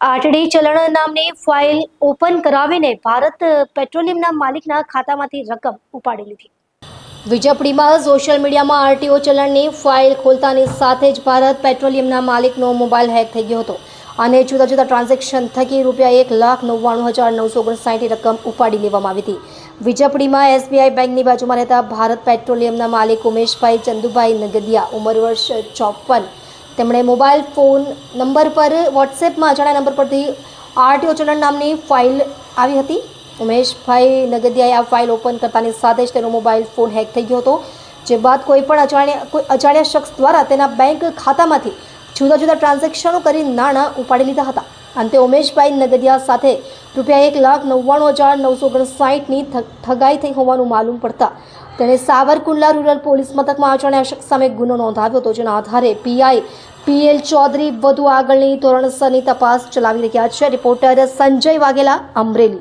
RTD ચલણ નામની file open કરાવીને ભારત પેટ્રોલિયમના માલિકના ખાતામાંથી રકમ ઉપાડી લીધી. વીજપડીમાં સોશિયલ મીડિયામાં આરટીઓ ચલણની ફાઇલ ખોલતાની સાથે જ ભારત પેટ્રોલિયમના માલિકનો મોબાઈલ હેક થઈ ગયો હતો. અને જુદા જુદા ટ્રાન્ઝેક્શન થકી રૂપિયા એક લાખ નવ્વાણું હજાર નવસો ઓગણસાઠની રકમ ઉપાડી લેવામાં આવી હતી. વીજપડીમાં એસબીઆઈ બેંકની બાજુમાં રહેતા ભારત પેટ્રોલિયમના માલિક ઉમેશભાઈ ચંદુભાઈ નગદિયા, ઉંમર વર્ષ ચોપન તેમણે મોબાઈલ ફોન નંબર પર, વોટ્સએપમાં અજાણ્યા નંબર પરથી આરટીઓ ચલણ નામની ફાઇલ આવી હતી. ઉમેશભાઈ નગદિયાએ આ ફાઇલ ઓપન કરતાની સાથે જ તેનો મોબાઈલ ફોન હેક થઈ ગયો હતો, જે બાદ કોઈ પણ અજાણ્યા, કોઈ અજાણ્યા શખ્સ દ્વારા તેના બેંક ખાતામાંથી જુદા જુદા ટ્રાન્ઝેક્શનો કરી નાણાં ઉપાડી લીધા હતા. અંતે ઉમેશભાઈ નગદિયા સાથે રૂપિયા એક લાખ નવ્વાણું હજાર નવસો ઓગણસાઠની ઠગ- ઠગાઈ થઈ હોવાનું માલુમ પડતા તેણે સાવરકુંડલા રૂરલ પોલીસ મથકમાં અજાણ્યા શખ્સ સામે ગુનો નોંધાવ્યો હતો, જેના આધારે પીઆઈ પીએલ ચૌધરી વધુ આગળની ધોરણસરની તપાસ ચલાવી રહ્યા છે. રિપોર્ટર સંજય વાઘેલા, અમરેલી.